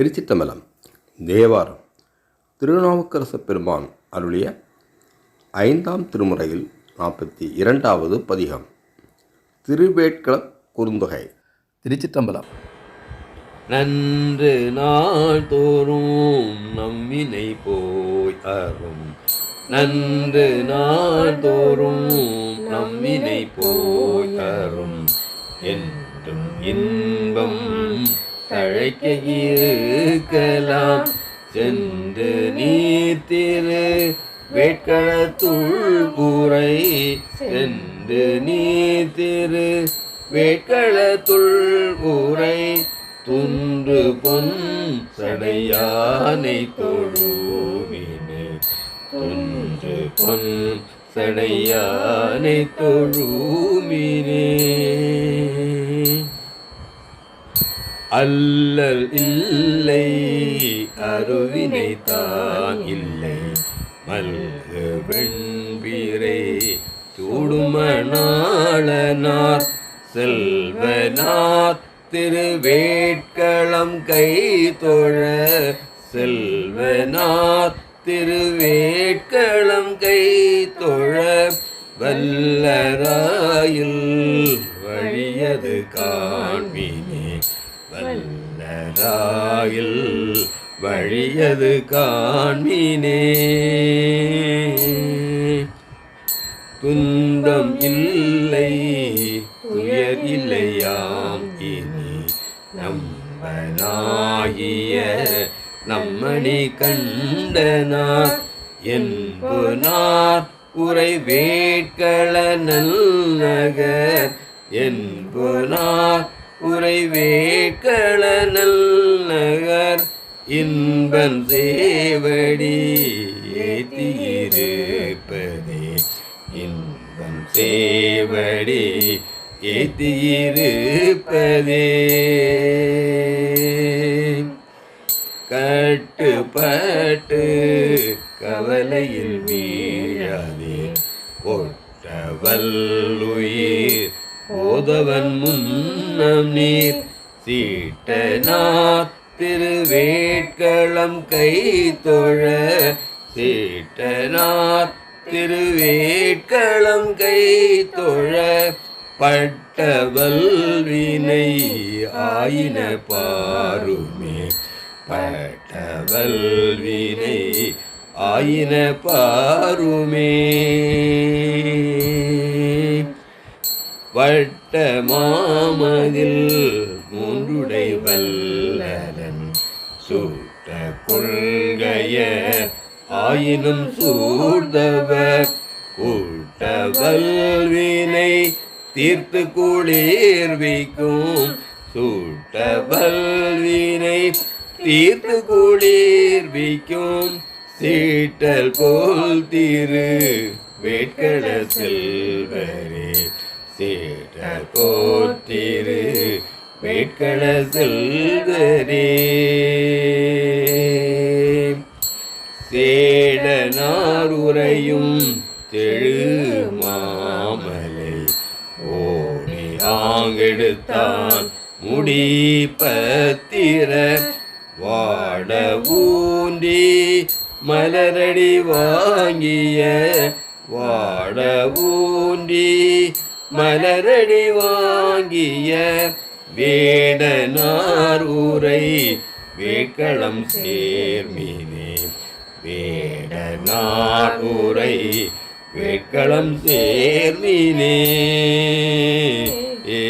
திருச்சிட்டம்பலம் தேவாரம் திருநாவுக்கரசு பெருமான் அருளிய ஐந்தாம் திருமுறையில் நாற்பத்தி இரண்டாவது பதிகம் திருவேட்கள குறுந்தொகை. திருச்சிட்டம்பலம். நன்று நாள் தோறும் நம்மினை போய் அரும். நன்று நாள் தோறும் நம்மினை போய் அரும். என்றும் இன்பம் தழைக்க இருக்கலாம் சென்று நீர் திரு வேட்களத்துள் கூரை. சென்று நீர் திரு வேட்களத்துள் கூரை. துன்று பொன் சடையானை தொழுவினே துன்று பொன் சடையானை தொழுமினே அல்லல் இல்லை அருவினை தான் இல்லை. மல்கு வெண்பீரை சூடுமணாளனார் செல்வனார் திருவேட்களம் கை தொழ செல்வனார் திருவேட்களம் கை தொழ வல்லராயில் வல்லராயில் வழியது காண்மினே. துன்பம் இல்லை துயர் இல்லையாம் இனி நம்பனாகிய நம்மணி கண்டனார் என்புனார் உரை வேட்கள நல்லகர் என்புனார் உரை வேட்கள நல்நகர் இன்பன் சேவடி ஏத்தியிருப்பதே. இன்பம் சேவடி ஏத்தியிருப்பதே. கட்டுப்பட்டு கவலையில் வீழாதே. பொட்டவல்லுயிர் போதவன் முன்னம் நீர். சீட்டனார் திருவேட்களம் கை தொழ. சீட்டனார் திருவேட்களம் கை தொழ. பட்டவல் வினை ஆயின பாருமே. பட்டவல் வினை ஆயின பாருமே. வட்ட மாமதில் மூன்றுடை வல்லரன் சூட்ட கொள்கைய ஆயினும் சூழ்ந்தவர் கூட்ட வல்வினை தீர்த்து குளிர்விக்கும் சூட்ட வல்வினை தீர்த்து குளிர்விக்கும் சீட்டல் போல் திரு வேட்கட செல்வரே சீட்டல் போல் திரு வேட்கள செல்வரே. சேடனார் உரையும் தெழு மாமலை ஓடி ஆங்கெடுத்தான் முடி பத்திர வாட ஊன்றி மலரடி வாங்கிய வாட ஊன்றி மலரடி வாங்கிய வேடனார் ஊரை வேக்களம் சேர்மினே. வேடனார் ஊரை வேக்களம் சேர்மினே. ஏ